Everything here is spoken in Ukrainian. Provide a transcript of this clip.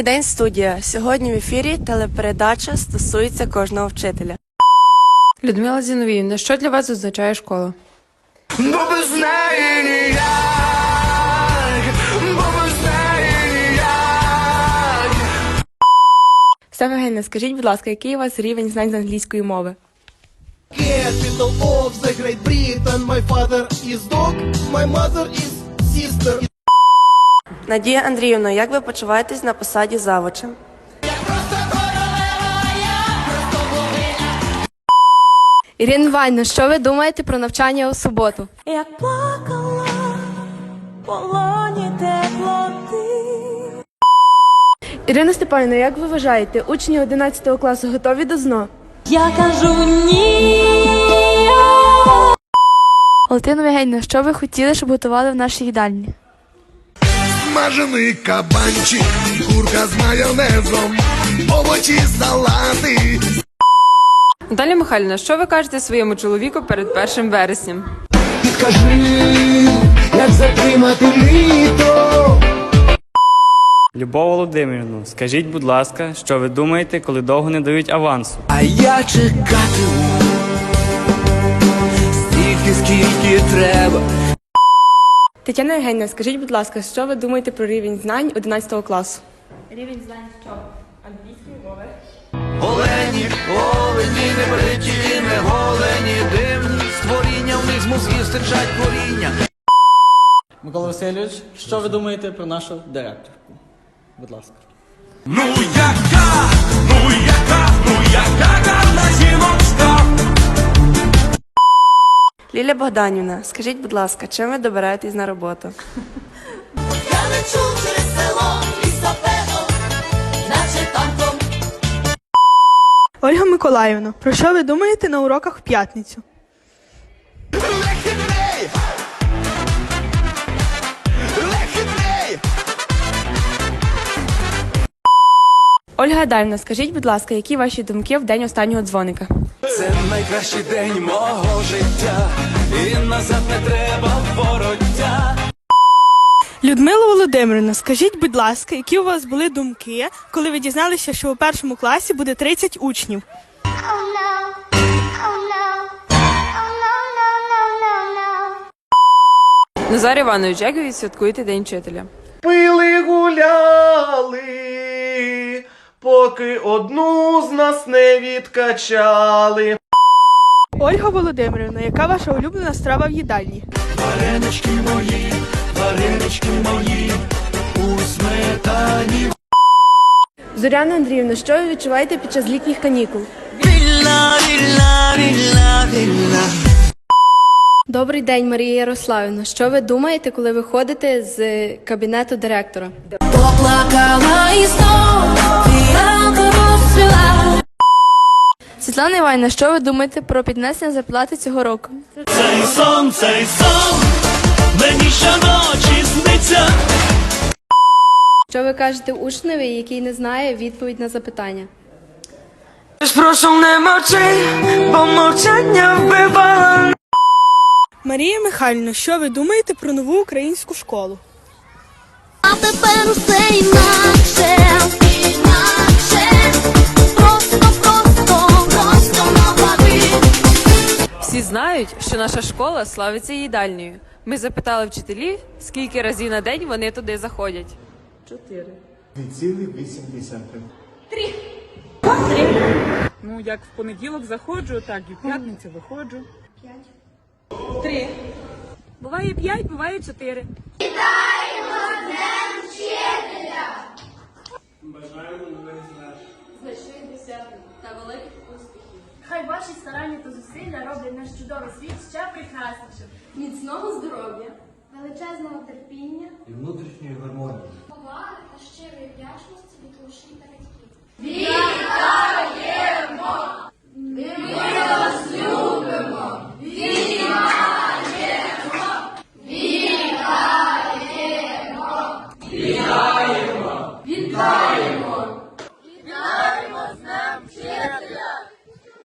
Добрий день, студія. Сьогодні в ефірі телепередача стосується кожного вчителя. Людмила Зіновіївна, що для вас означає школа? Бо без неї ніяк, бо без неї ніяк. Євгенія, скажіть, будь ласка, який у вас рівень знань з англійської мови? Capital of the Great Britain. My father is dog, my mother is sister. Надія Андріївна, як ви почуваєтесь на посаді завуча? Ірина Іванівна, що ви думаєте про навчання у суботу? як плакала в полоні теплоти. Ірина Степанівна, як ви вважаєте, учні 11 класу готові до ЗНО? Я кажу ні. Валентина Євгенівна, що ви хотіли, щоб готували в нашій їдальні? Смажений кабанчик, курка з майонезом, овочі, салати. Наталя Михайлівна, що ви кажете своєму чоловіку перед першим вереснем? Підкажи, як затримати літо. Любов Володимирівну, скажіть, будь ласка, що ви думаєте, коли довго не дають авансу? А я чекатиму стільки, скільки треба. Тетяна Євгенівна, скажіть, будь ласка, що ви думаєте про рівень знань 11 класу? Рівень знань що? Англійської мови. Олені, олені, не бриті, не голені, дивні створіння, в них з мозгів стирчать коріння. Микола Васильович, що ви думаєте про нашу директорку? Будь ласка. Ну яка, Ліля Богданівна, скажіть, будь ласка, чим ви добираєтесь на роботу? Я лечу через село і наче танком. Ольга Миколаївна, про що ви думаєте на уроках в п'ятницю? Ольга Адамівна, скажіть, будь ласка, які ваші думки в день останнього дзвоника? Це найкращий день мого життя, і назад не треба вороття. Людмила Володимирівна, скажіть, будь ласка, які у вас були думки, коли ви дізналися, що у першому класі буде 30 учнів? Назар Іванович, як ви відсвяткуєте День вчителя? Пили гуляли, поки одну з нас не відкачали. Ольга Володимирівна, яка ваша улюблена страва в їдальні? Варенички мої, варенички мої, у сметані. Зоряна Андріївна, що ви відчуваєте під час літніх канікул? Вільна, вільна, вільна, вільна. Добрий день, Марія Ярославівна. Що ви думаєте, коли виходите з кабінету директора? Поплакала Світлана Іванівна, що ви думаєте про піднесення зарплати цього року? Цей сон, цей сон, мені щоночі сниться. Що ви кажете учневі, який не знає відповідь на запитання? Прошу не мовчи, бо мовчання вбиває. Марія Михайлівна, що ви думаєте про нову українську школу? А знають, що наша школа славиться їдальнею. Ми запитали вчителів, скільки разів на день вони туди заходять. Ну, як в понеділок заходжу, так і в п'ятницю виходжу. П'ять. Три. Буває п'ять, буває чотири. Ваші старання та зусилля роблять наш чудовий світ ще прекраснішим. Міцного здоров'я, величезного терпіння І внутрішньої гармонії. поваги та щирої вдячності від душі перед